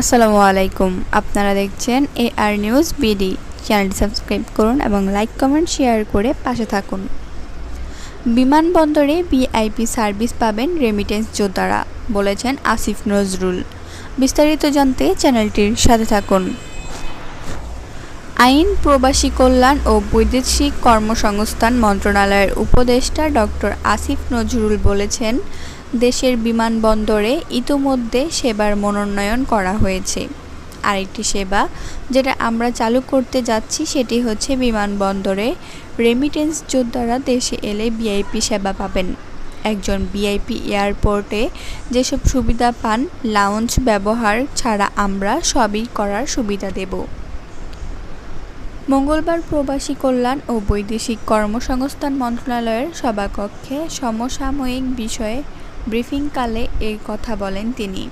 আসসালামু আলাইকুম। আপনারা দেখছেন এ আর নিউজ বিডি চ্যানেলটি সাবস্ক্রাইব করুন এবং লাইক কমেন্ট শেয়ার করে পাশে থাকুন। বিমানবন্দরে ভিআইপি সার্ভিস পাবেন রেমিটেন্স যোদ্ধারা, বলেছেন আসিফ নজরুল। বিস্তারিত জানতে চ্যানেলটির সাথে থাকুন। আইন, প্রবাসী কল্যাণ ও বৈদেশিক কর্মসংস্থান মন্ত্রণালয়ের উপদেষ্টা ডক্টর আসিফ নজরুল বলেছেন দেশের বিমানবন্দরে ইতোমধ্যে সেবার মনোনয়ন করা হয়েছে। আরেকটি সেবা যেটা আমরা চালু করতে যাচ্ছি সেটি হচ্ছে বিমানবন্দরে রেমিটেন্স যোদ্ধারা দেশে এলে ভিআইপি সেবা পাবেন। একজন ভিআইপি এয়ারপোর্টে যেসব সুবিধা পান লাউঞ্জ ব্যবহার ছাড়া আমরা সবই করার সুবিধা দেব। মঙ্গলবার প্রবাসী কল্যাণ ও বৈদেশিক কর্মসংস্থান মন্ত্রণালয়ের সভাকক্ষে সমসাময়িক বিষয়ে ব্রিফিংকালে এই কথা বলেন তিনি।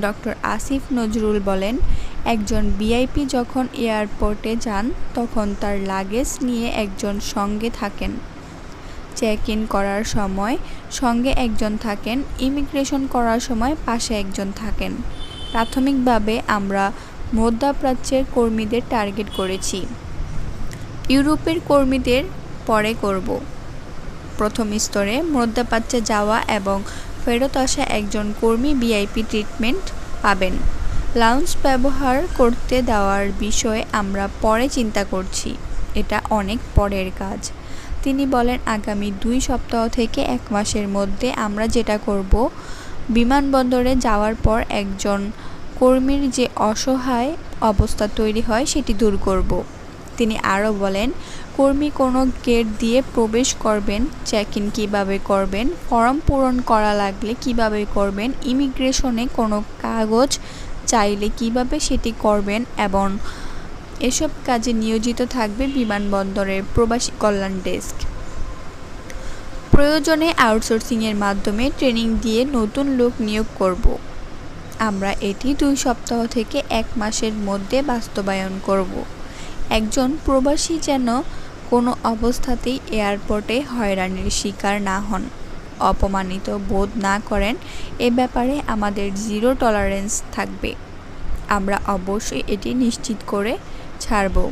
ডক্টর আসিফ নজরুল বলেন, একজন ভিআইপি যখন এয়ারপোর্টে যান, তখন তার লাগেজ নিয়ে একজন সঙ্গে থাকেন। চেক ইন করার সময় সঙ্গে একজন থাকেন, ইমিগ্রেশন করার সময় পাশে একজন থাকেন। প্রাথমিকভাবে আমরা মধ্যপ্রাচ্যের কর্মীদের টার্গেট করেছি। ইউরোপের কর্মীদের পরে করব। প্রথম স্তরে মধ্যপ্রাচ্যে যাওয়া এবং ফেরত আসা একজন কর্মী ভিআইপি ট্রিটমেন্ট পাবেন। লাউঞ্জ ব্যবহার করতে দেওয়ার বিষয়ে আমরা পরে চিন্তা করছি। এটা অনেক পরের কাজ। তিনি বলেন, আগামী দুই সপ্তাহ থেকে এক মাসের মধ্যে আমরা যেটা করব, বিমানবন্দরে যাওয়ার পর একজন কর্মীর যে অসহায় অবস্থা তৈরি হয়, সেটি দূর করব। তিনি আরও বলেন, কর্মী কোনো গেট দিয়ে প্রবেশ করবেন চেক ইন কীভাবে করবেন, ফর্ম পূরণ করা লাগলে কীভাবে করবেন, ইমিগ্রেশনে কোনো কাগজ চাইলে কীভাবে সেটি করবেন এবং এসব কাজে নিয়োজিত থাকবে বিমানবন্দরের প্রবাসী কল্যাণ ডেস্ক। প্রয়োজনে আউটসোর্সিংয়ের মাধ্যমে ট্রেনিং দিয়ে নতুন লোক নিয়োগ করব। আমরা এটি দুই সপ্তাহ থেকে এক মাসের মধ্যে বাস্তবায়ন করব। একজন প্রবাসী যেন কোনো অবস্থাতেই এয়ারপোর্টে হয়রানির শিকার না হন। অপমানিত বোধ না করেন, এ ব্যাপারে আমাদের জিরো টলারেন্স থাকবে। আমরা অবশ্যই এটি নিশ্চিত করে ছাড়ব।